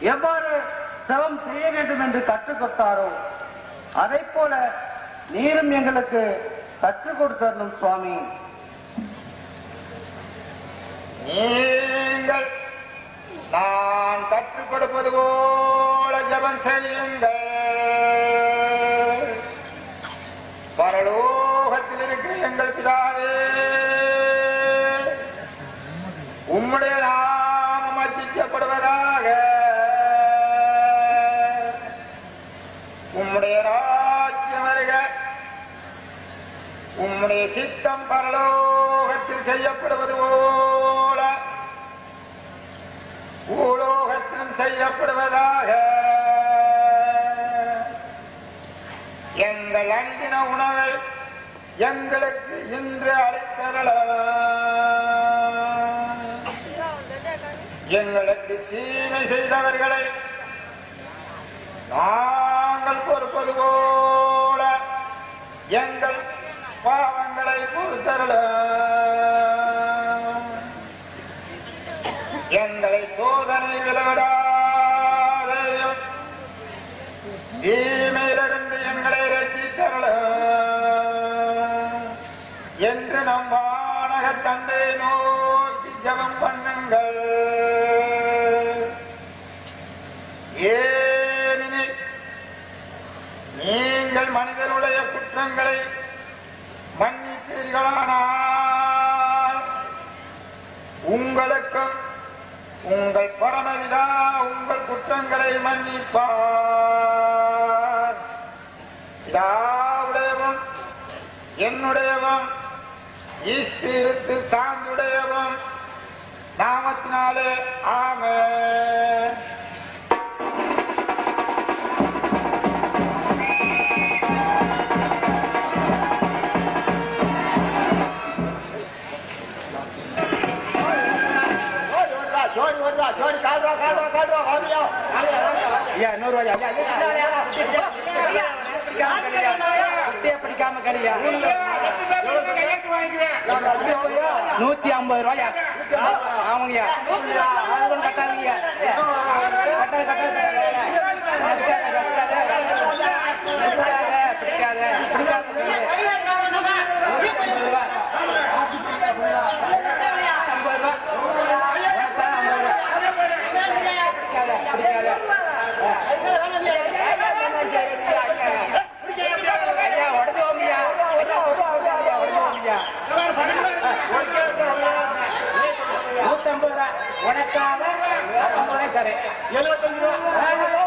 எவ்வாறு தவம் செய்ய வேண்டும் என்று கற்றுக் கொடுத்தாரோ அதை போல நீரும் எங்களுக்கு கற்றுக் கொடுத்தரணும் சுவாமி. நீங்கள் நான் கற்றுக் கொடுப்பது போல ஜபம் செய்யுங்கள். பரலோ உம்முடைய சித்தம் பரலோகத்தில் செய்யப்படுவது போல. பூலோகத்திலும் செய்யப்படுவதாக. எங்கள் அன்பின உணவை எங்களுக்கு இன்று அளித்தரல எங்களுக்கு தீமை செய்தவர்களை நாங்கள் பொறுப்பது போல. பாவங்களை எங்களை சோதனை விளைவிடாதையும் தீமையிலிருந்து எங்களை ரசித்தரல என்று நம் வானக தந்தை நோக்கி ஜபம் பண்ணுங்கள். ஏனெனில் நீங்கள் மனிதனுடைய குற்றங்களை மன்னிப்பீர்களானால் உங்களுக்கும் உங்கள் பரமவிதா உங்கள் குற்றங்களை மன்னிப்பார். பிதாவுடையவும் என்னுடையவும் ஈஸ்திருத்து சார்ந்துடையவும் நாமத்தினாலே ஆமே ஐயா இன்னொரு வாயா பிடிக்காம கடியா நூத்தி ஐம்பது ரூபாயா ஆமாங்கய்யா கட்டாதீங்க கட்டாத பிடிக்காத ஐம்பது ரூபாய் தரேன் எழுபத்தஞ்சு ரூபா.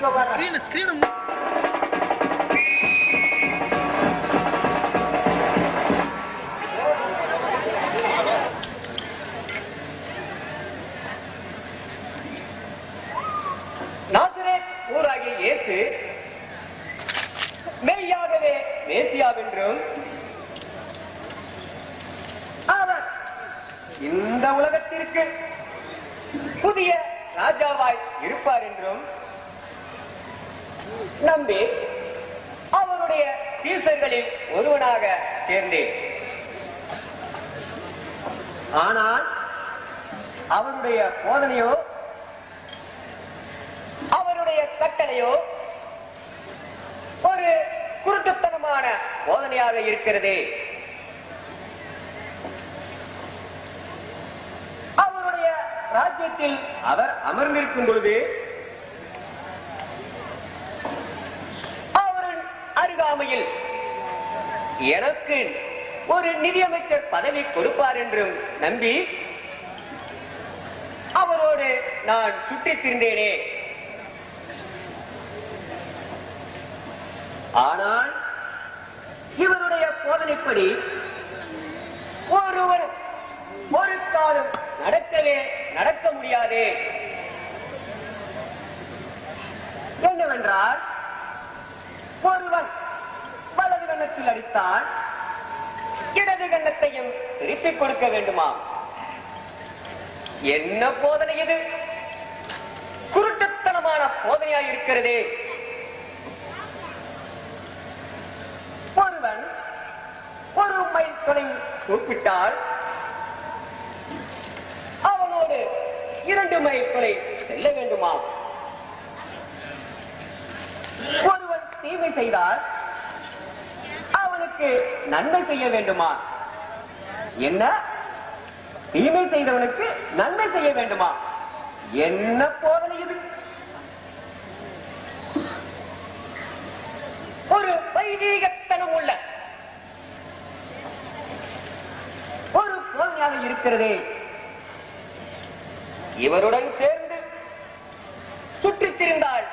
سكرين سكرين இருக்கிறது. அவருடைய ராஜ்யத்தில் அவர் அமர்ந்திருக்கும் பொழுது அவரின் அருகாமையில் எனக்கு ஒரு நிதியமைச்சர் பதவி கொடுப்பார் என்றும் நம்பி அவரோடு நான் சுற்றித் திரிந்தேனே. ஆனால் போதனைப்படி ஒருவர் ஒரு காலம் நடக்கவே நடக்க முடியாது. என்னவென்றால் ஒருவன் வலது கண்ணத்தில் அடித்தால் இடது கண்ணத்தையும் திருப்பிக் கொடுக்க வேண்டுமா? என்ன போதனை இது? குருட்டுத்தனமான போதனையாய் இருக்கிறதே ஒருவன் ஒரு கூப்பிட்டால் அவனோடு இரண்டு மைல்களை செல்ல வேண்டுமா ஒருவன் தீமை செய்தால் அவனுக்கு நன்மை செய்ய வேண்டுமா? என்ன? தீமை செய்தவனுக்கு நன்மை செய்ய வேண்டுமா? என்ன போதனை இது? ஒரு வைதீகத்தனம் உள்ள ஒரு போதனையாக இருக்கிறதே. இவருடன் சேர்ந்து சுற்றித் திரிந்தால்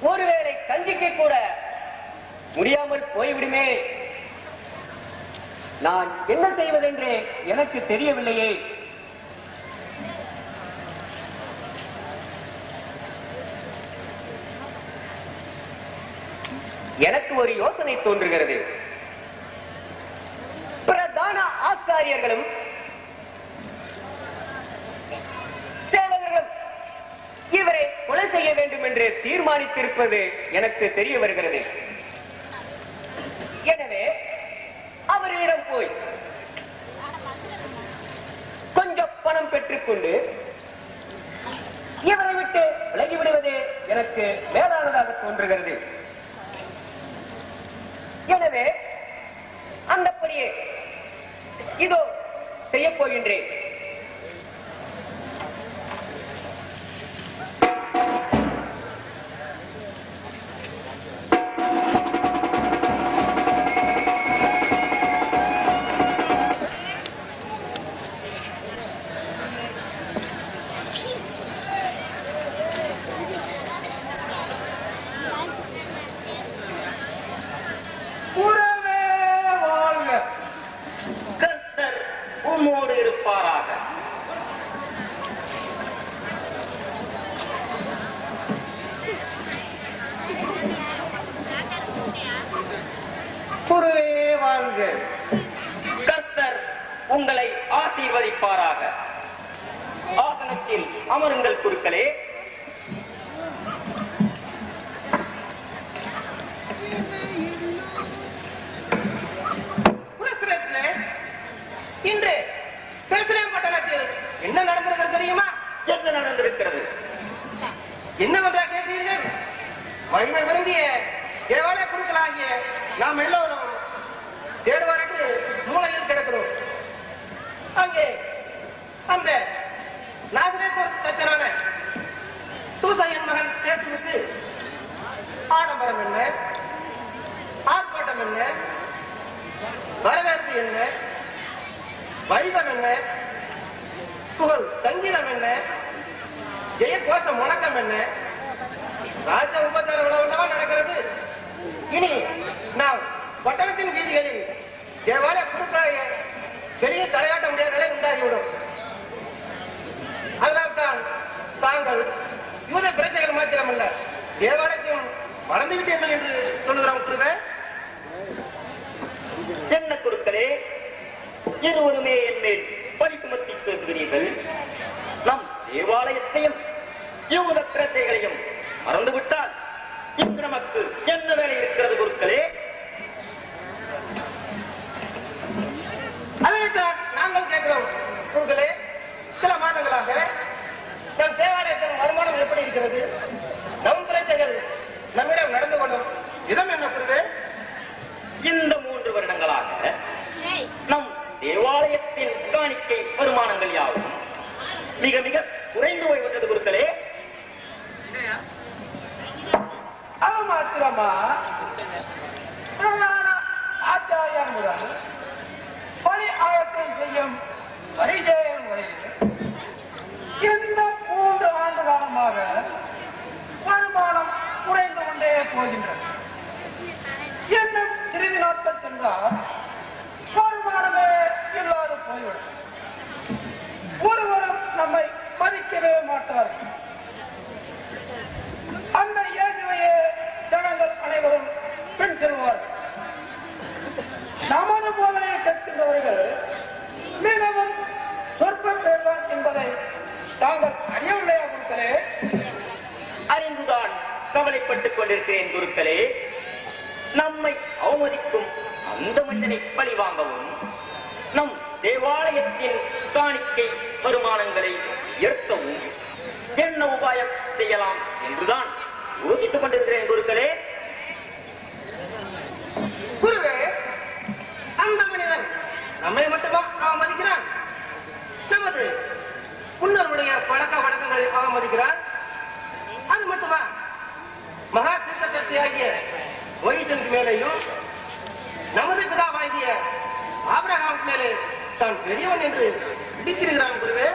ஒருவேளை கஞ்சிக்கு கூட முடியாமல் போய்விடுமே. நான் என்ன செய்வதென்றே எனக்கு தெரியவில்லையே. எனக்கு ஒரு யோசனை தோன்றுகிறது. பிரதான ஆச்சாரியர்களும் சேவகர்களும் இவரை கொலை செய்ய வேண்டும் என்று தீர்மானித்திருப்பது எனக்கு தெரிய வருகிறது. எனவே அவரிடம் போய் கொஞ்சம் பணம் பெற்றுக்கொண்டு இவரை விட்டு விலகிவிடுவது எனக்கு மேலானதாக தோன்றுகிறது. எனவே அந்தப்படியே இதோ செய்யப் போகின்றேன். என்னவென்றா கேட்கிறீர்கள் மகிமை விரும்பிய தேவாலய குருக்களாகிய நாம் எல்லோரும் தேடுவாருக்கு மூலையில் கிடக்கிறோம். அங்கே அந்த நாகரேசர் தச்சரான சூசையன் மகன் சேத்துவுக்கு ஆடம்பரம் என்ன? ஆர்ப்பாட்டம் என்ன? வரவேற்பு என்ன? வைபம் என்ன? புகழ் சங்கீதம் என்ன? ஜெயகோஷ முழக்கம் என்ன? ராஜ உபச்சார உணவுலவா நடக்கிறது. இனி நாம் பட்டணத்தின் வீதிகளில் தேவாலய குருக்களாய வெளியே தலையாட்ட முடியாத நிலை உண்டாகிவிடும். அதனால்தான் தாங்கள் யூத பிரச்சனைகள் மாத்திரமல்ல தேவாலயத்தையும் மறந்து விட்டீர்கள் என்று சொல்லுகிறோம் குருவே. என்ன குருக்களே இருவருமே என் மேல் பழி சுமத்தி பேசுகிறீர்கள் நம் தேவாலயத்தையும் யூத பிரச்சைகளையும் மறந்துவிட்டால் இங்கு நமக்கு என்ன வேலை இருக்கிறது குருக்களே? அதைத்தான் நாங்கள் கேட்கிறோம். குருக்களே சில மாதங்களாக நம் தேவாலயத்தின் வருமானம் எப்படி இருக்கிறது? நம் பிரச்சனைகள் நம்மிடம் நடந்து கொள்ளும் விதம் என்ன குருவே? இந்த மூன்று வருடங்களாக நம் தேவாலயத்தின் காணிக்கை வருமானங்கள் யாவும் மிக மிக குறைந்து போய்விட்டது குருக்களே. அது மாத்திரமா? பிரதான முதல் பணி ஆயத்தம் செய்யும் பரிச்சயம் வரையில் இந்த மூன்று ஆண்டு காலமாக வருமானம் குறைந்து கொண்டே போகின்றது. இன்னும் சிறிது நாட்கள் சென்றால் வருமானமே இல்லாது போய்விடும். ஒருவரும் நம்மை மதிக்கவே மாட்டார்கள். நாங்கள் அனைவரும் பின் செல்வார்கள் சமண போதனையை கற்கின்றவர்கள் மிகவும் சொற்பம் பெறுவார் என்பதை தாங்கள் அறியவில்லையா குருக்களே? அறிந்துதான் கவலைப்பட்டுக் கொண்டிருக்கிறேன் குருக்களே. நம்மை அவமதிக்கும் அந்த மனிதனை பழி வாங்கவும் நம் தேவாலயத்தின் காணிக்கை வருமானங்களை ஏற்கவும் என்ன உபாயம் செய்யலாம் என்றுதான் யோசித்துக் கொண்டிருக்கிறேன் குருக்களே. குருவே அந்த மனிதன் நம்மை மட்டுமா அவமதிக்கிறான்? நமது முன்னருடைய பழக்க வழக்கங்களை அவமதிக்கிறான் அது மட்டுமா? மகா தீர்க்கதர்த்தியாகிய வைத்தனுக்கு மேலேயும் நமது பிதாவாகிய ஆபிரகாம் மேலே தான் பெரியவன் என்று இடித்திருக்கிறான் குருவே.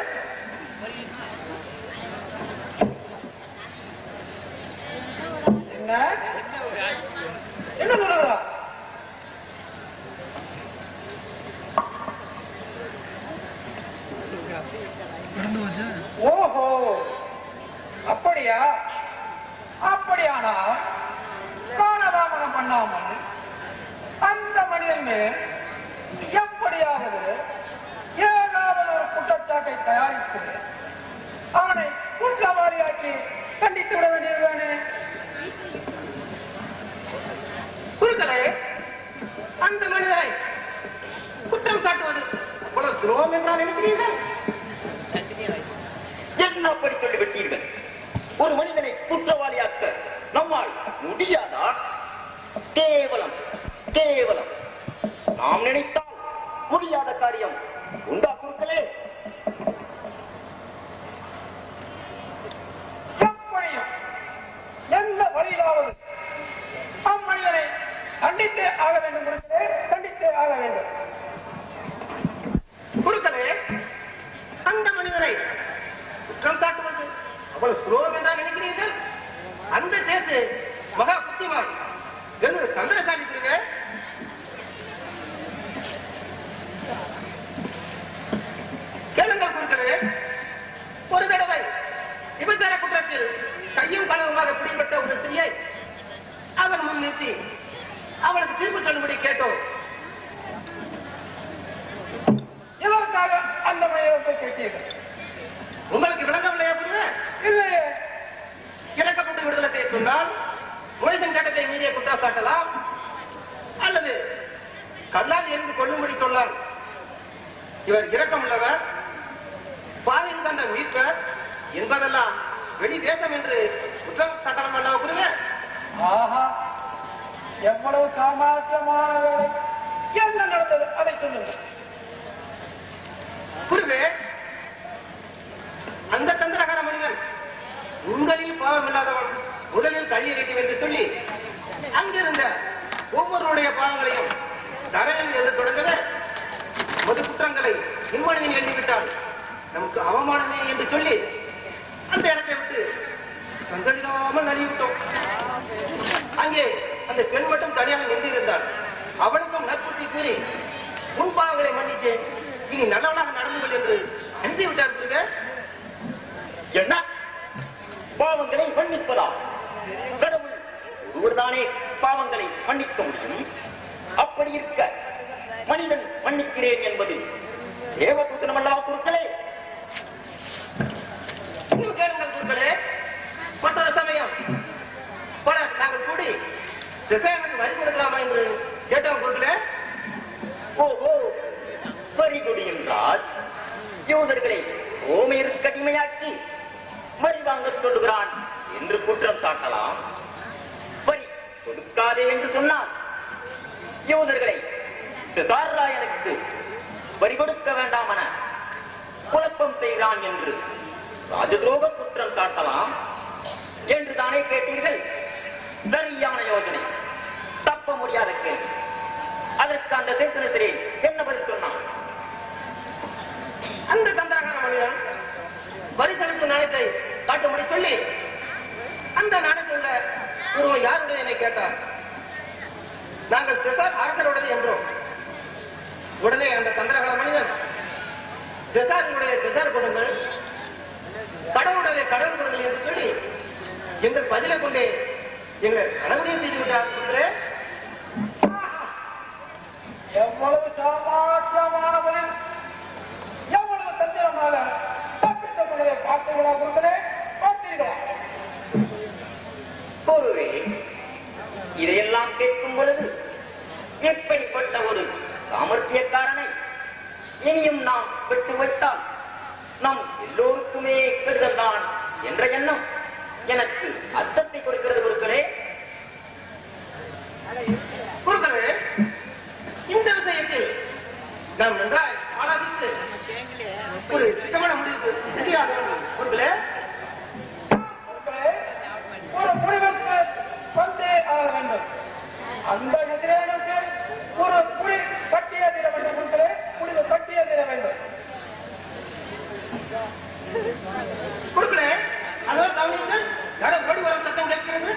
என்ன? என்ன சொல்லுகிறா ஓஹோ. அப்படியா? அப்படியானா? காலதாமதம் பண்ணாமல் அந்த மனிதன் எப்படியாவது ஏதாவது ஒரு குற்றச்சாட்டை தயாரித்து அவனை குற்றவாளியாக்கி கண்டித்து விட வேண்டியதுதானே குருக்களே அந்த மனிதரை குற்றம் சாட்டுவது. அவ்வளவு துரோகம் என்றால் நினைக்கிறீர்கள்? என்ன அப்படி சொல்லிவிட்டீர்கள்? ஒரு மனிதனை குற்றவாளியாக்க நம்மால் முடியாதா? கேவலம் கேவலம். நாம் நினைத்தால் முடியாத காரியம் உண்டா குருக்களே? எந்த வழியிலாவது கண்டித்தே ஆக வேண்டும் குருக்களே கண்டித்தே ஆக வேண்டும். குருக்களே அந்த மனிதரை குற்றம் சாட்டுவது அவ்வளவு சுலோகம் என்றால் நினைக்கிறீர்கள்? அந்த சேர்த்து மகா புத்திமான் வெகு தந்திர குருவே. கேளுங்கள் குருக்களே ஒரு தடவை விபச்சார குற்றத்தில் கையும் களவுமாக பிடிபட்ட ஒரு ஸ்திரியை அவர் முன் நிறுத்தி அவளுக்கு தீர்ப்பு சொல்லும்படி கேட்டோம். இதற்காக அந்த மனிதத்தை கேட்டீர்கள். உங்களுக்கு விளங்கவில்லையா புரியுது இல்லையே. இறக்கப்பட்டு விடுதலை செய்ய சொன்னால் மொழிசன் சட்டத்தை மீறிய குற்றம் சாட்டலாம் அல்லது கண்ணால் எரிந்து கொள்ளும்படி சொன்னார் இவர் இரக்கமுள்ளவர் பாவின் தந்த மீட்பர் என்பதெல்லாம் வெளி தேசம் என்று குற்றம் சாட்டலாம் அல்லவா குருவே? ஆஹா. எவ்வளவு சாமர்த்தியமான வேலை என்ன நடந்தது அதை சொல்லுங்கள் குருவே அந்த தந்திரகார மனிதன் உங்களில் பாவம் இல்லாதவன் முதலில் கழிய வேண்டும் என்று சொல்லி அங்கிருந்த ஒவ்வொருவருடைய பாவங்களையும் நரகன் எழுத தொடங்கவே மது குற்றங்களை இம்மனிதன் எழுதிவிட்டால் நமக்கு அவமானமே என்று சொல்லி அந்த இடத்தை விட்டு கண்களிடாமல் நழுவிவிட்டோம் அங்கே அந்த பெண் மட்டும் தனியாக நின்றிருந்தாள் அவளுக்கும் நற்புத்தி கூறி உன் பாவங்களை மன்னித்தேன் இனி நல்லவளாக நடந்து கொள் என்று அனுப்பிவிட்டார் குருவே என்ன பாவங்களை மன்னிப்பதா கடவுள் ஒருவர்தானே பாவங்களை மன்னிக்க முடியும் அப்படி இருக்க. மனிதன் மன்னிக்கிறேன் என்பது தேவதூத்தனம் அல்லவா குருக்களே. கேளுங்கள் குருக்களே. மற்றொரு சமயம். பலர் நாங்கள் கூடி திசையனுக்கு வரி கொடுக்கலாமா என்று கேட்டோம் குருக்களே. ஓஹோ வரி கொடி என்றால் யூதர்களை ஓமையர் கடுமையாக்கி வரி வாங்க சொல்லுகிறான் என்று குற்றம் சாட்டலாம். வரி கொடுக்காதே என்று சொன்னால் யூதர்களை சிசாராயனுக்கு வரி கொடுக்க வேண்டாம் என குழப்பம் செய்கிறான் என்று ராஜதுரோக குற்றம் சாட்டலாம் என்று தானே கேட்டீர்கள்? சரியான யோஜனை. தப்ப முடியாத கேள்வி. அதற்கு அந்த சேத்தனத்திலே என்ன பதில் சொன்னான்? அந்த தந்திரகார மனிதன் வரி செலுத்தும் நாணயத்தை காட்டும்படி சொல்லி அந்த நாணயத்தில் உள்ள உருவம் யாருடைய என்னை கேட்டார்? நாங்கள் செசார் அரசருடையது என்றோம். உடனே அந்த தந்திரகார மனிதன் செசாரினுடைய செசார் கொடுங்கள் கடவுளுடைய கடவுள் கொடுங்கள் என்று சொல்லி எங்கள் பதிலை கொண்டே எங்களை கடவுளையும் செய்து விட்டார். எவ்வளவு சாமர்த்தியமானவன் எவ்வளவு தந்திரமாக தப்பித்துக் கொள்வதை பார்த்தீர்களா கேட்கும் பொழுது எப்படிப்பட்ட ஒரு சாமர்த்தியக்காரனை இனியும் நாம் விட்டு வைத்தால் நம் எல்லோருக்குமே கெடுதல் தான் என்ற எண்ணம் எனக்கு அர்த்தத்தை கொடுக்கிறது குருக்களே. குருக்களே இந்த விஷயத்தில் நாம் நன்றாய் ஆலாதித்து ஒரு திட்டமான முடிவுக்கு முடியாது குருக்களே. அந்த எதிரேனுக்கு ஒரு புடி கட்டிய தீர வேண்டும் குருக்களே முடிவு கட்டிய தீர வேண்டும். குருக்களே அதோ கவனிங்கள் யாரோ ஓடி வரும் சத்தம் கேட்கிறது.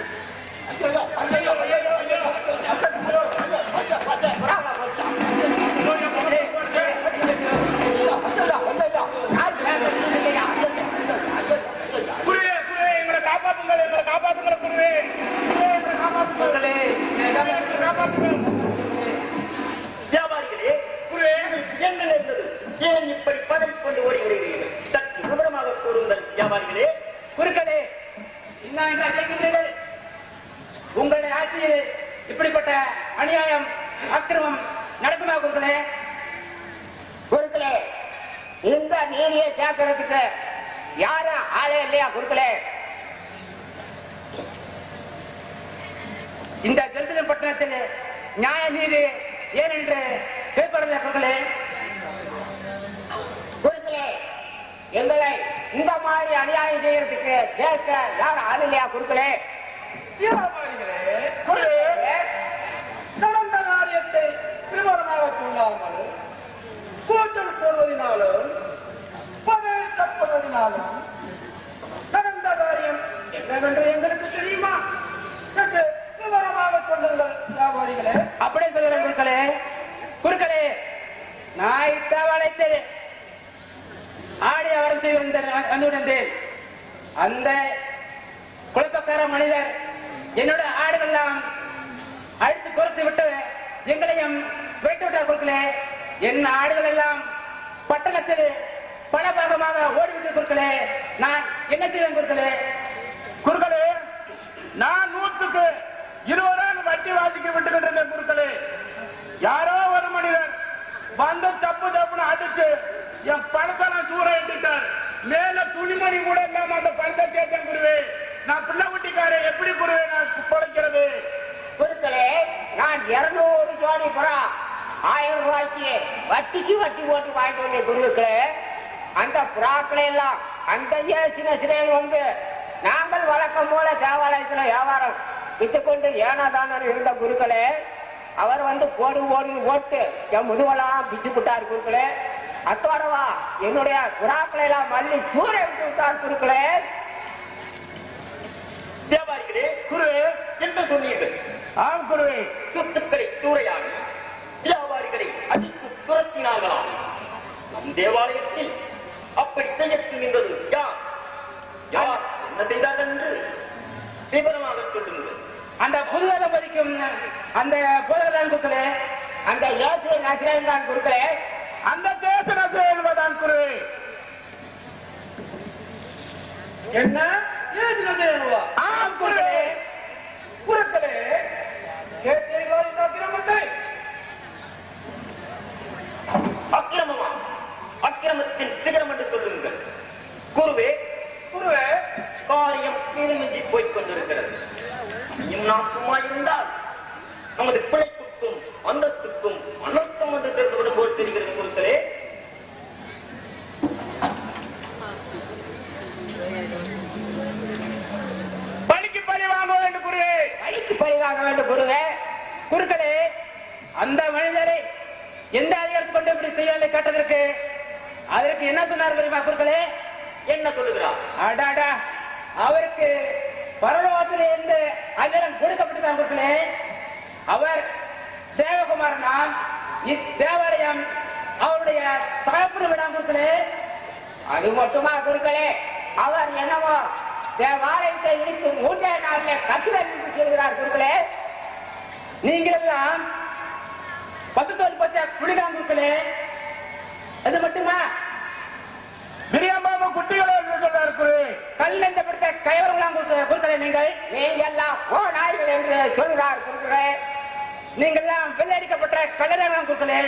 இந்த ஜெருசலம் பட்டணத்தில் நியாய நீதி ஏன் என்று கேட்பதில்லை குருக்களே குருக்களே எங்களை இந்த மாதிரி அநியாயம் செய்யறதுக்கு கேட்க யாரும் ஆள் இல்லையா குருக்களே குருவே நடந்த காரியத்தை விவரமாக சொல்லாமல் கூச்சல் போடுவதனாலும் பகை தப்புவதனாலும் நடந்த காரியம் என்னவென்று எங்களுக்கு தெரியுமா சற்று விவரமாக சொல்லுங்கள் வியாபாரிகளே அப்படியே சொல்லுறேன் குருக்களே. குருக்களே நான் இத்தவளைத்து ஆடி அவரத்தை வந்துவிட்டேன் அந்த குழப்பக்கார மனிதர் என்னோட ஆடுகள்லாம் அழித்து குறைத்து விட்டு எங்களையும் வெட்டு விட்டார் குருக்களே. என் ஆடுகள் எல்லாம் பட்டணத்தில் பல பாகமாக ஓடிவிட்டு குருக்களே. நான் என்ன செய்வேன் குருக்களே? குருக்களே நான் நூற்றுக்கு இருபது வட்டி வாசிக்க விட்டுக்கிட்டு குருக்களே யாரோ ஒரு மனிதர் வந்து தப்பு தப்புன்னு அடிச்சு என் பழக்கம் தூர சூற மேல துணிமணி கூட இல்லாம அந்த பணத்தை சேர்த்தேன் குருவே. நான் பிள்ளை குட்டிக்கார எப்படி குருவே நான் பிழைக்கிறது? குருக்களே நான் இருநூறு ஜோடி புறா ஆயிரம் ரூபாய்க்கு வட்டிக்கு வட்டி போட்டு வாங்கிட்டு வந்தேன் குருக்களே. அந்த புறாக்களை எல்லாம் அந்த சின்ன சிறையில் வந்து நாங்கள் வழக்கம் போல தேவாலயத்தில் வியாபாரம் வித்துக்கொண்டு ஏனாதான இருந்த குருக்களே அவர் வந்து போடு ஓடுன்னு ஓட்டு. என் முதுவெல்லாம் பிச்சு விட்டார் குருக்களே. அத்தோடவா என்னுடைய புறாக்களை எல்லாம் மல்லி சூறை விட்டு விட்டார் குருக்களே. வியாபாரிகளே குருவே என்ன சொன்னீர்கள். ஆம் குருவே. சொத்துக்களை சூறையாடி வியாபாரிகளை அடித்து துரத்தினார்களாம் நம் தேவாலயத்தில் அப்படி செய்ய துணிந்தது யார்? யார் என்ன செய்தார்கள் என்று விவரமாக சொல்லுங்கள். அந்த புதுதலை பதிக்கும் அந்த புதுதலான் குருக்களே அந்த இயேசு நசிரன் தான் குருக்களே அந்த தேச என்பதான் குரு. என்ன? ஆம் குருவே. குருக்களே கேட்டீர்களோ இந்த அக்கிரமத்தை? அக்கிரமமா? அக்கிரமத்தின் சிகரம் என்று சொல்லுங்கள். குருவே குருவே காரியம் கீழ்மிஞ்சி போய்க் கொண்டிருக்கிறது. நாம் சும்மா இருந்தால் நமது பிழைப்புக்கும் அந்தஸ்துக்கும் அனர்த்தம் வந்து சேர்ந்து விடும் போல் தெரிகிறது குருக்களே. பலிக்கு பலி வாங்க வேண்டும் குருவே. பழிக்கு பழிவாங்க வேண்டும் குருவே. குருக்களே அந்த மனிதரை எந்த அதிகாரத்தை கொண்டு இப்படி செய்யவில்லை கேட்டதற்கு? அதற்கு என்ன சொன்னார் தெரியுமா குருக்களே? என்ன சொல்லுகிறார்? அடாடா அவருக்கு பரலோகத்திலே இருந்து அதிகாரம் கொடுக்கப்பட்டதான் குருக்களே அவர் தேவகுமாரனா இத்தேவாலயம் அவருடைய தகப்பன விடாம கொடுக்கலே. அது மட்டுமா குருக்களே அவர் என்னவோ தேவாலயத்தை இடித்து மூன்றே நாளிலே கட்டுடன் என்று சொல்கிறார் குருக்களே நீங்களெல்லாம் பத்து தோல் பச்சை குடிதான் கொடுக்கலே. அது மட்டுமா? பிரியாம்பாபு குட்டிகளை என்று கல் என்ற பிடித்த கைவர்களாம் குருக்களே நீங்கள் நீங்க ஓ நாய்கள் என்று சொல்கிறார் குருக்களே. நீங்கள் எல்லாம் வெள்ளையடிக்கப்பட்ட கல்லறைகளாம் கொடுக்கலே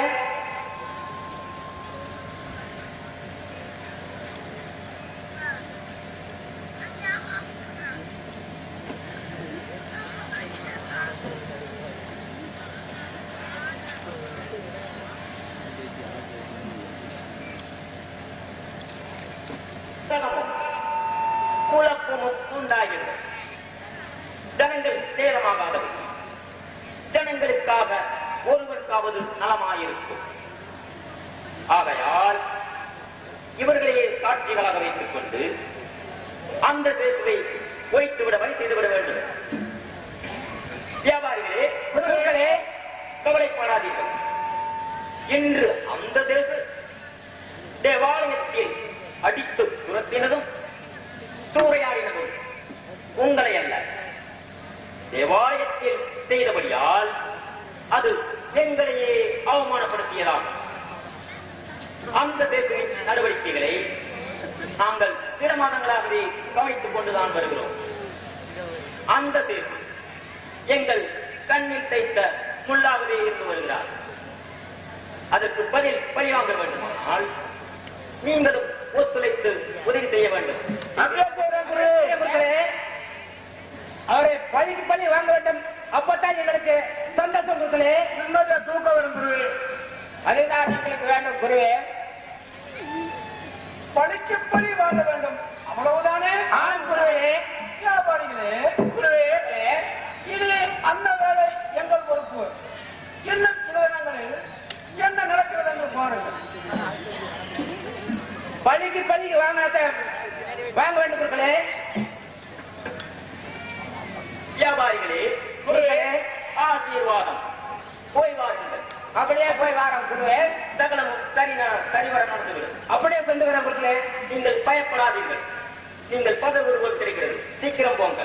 Amen. கவலைப்படாதீர்கள் இன்று அந்த தேச தேவாலயத்தில் அடித்து துரத்தினதும் சூறையாடினதும் உங்களை அல்ல. தேவாலயத்தில் செய்தபடியால் அது எங்களையே அவமானப்படுத்தியதாகும் அந்த தேசத்தின் நடவடிக்கைகளை நாங்கள் சில மாதங்களாகவே கவனித்துக் கொண்டுதான் வருகிறோம். அந்த தேசம் எங்கள் கண்ணில் தைத்த முள்ளாகவே இருந்து வருகிறார். அதற்கு பதில் பழிவாங்க வேண்டுமானால் நீங்களும் ஒத்துழைத்து உதவி செய்ய வேண்டும். அவரை பழிக்கு பழி வாங்க வேண்டும். அப்பதான் எங்களுக்கு சந்தோஷம் குருக்களே நிம்மதியா தூக்க வரும் குரு அதுதான் எங்களுக்கு வேண்டும் குருவே. பழிக்கு பழி வாங்க வேண்டும். அவ்வளவுதானே? ஆம் குருவே. வியாபாரிகளே குருவே இது அந்த வேலை எங்கள் பொறுப்பு இன்னும் சில தினங்களில் என்ன நடக்கிறது என்று பாருங்கள் பழி வாங்காத. வாங்க வேண்டும் குருக்களே வியாபாரிகளே குருவே. ஆசீர்வாதம். போய் வாருங்கள். அப்படியே போய் வாரம் குருவே. சகலமும் சரி சரிவர நடந்துவிடும் அப்படியே கொண்டு வரேன் குருக்களே நீங்கள் பயப்படாதீர்கள். நீங்கள் பதவி ஒருவர் கிடைக்கிறது சீக்கிரம் போங்க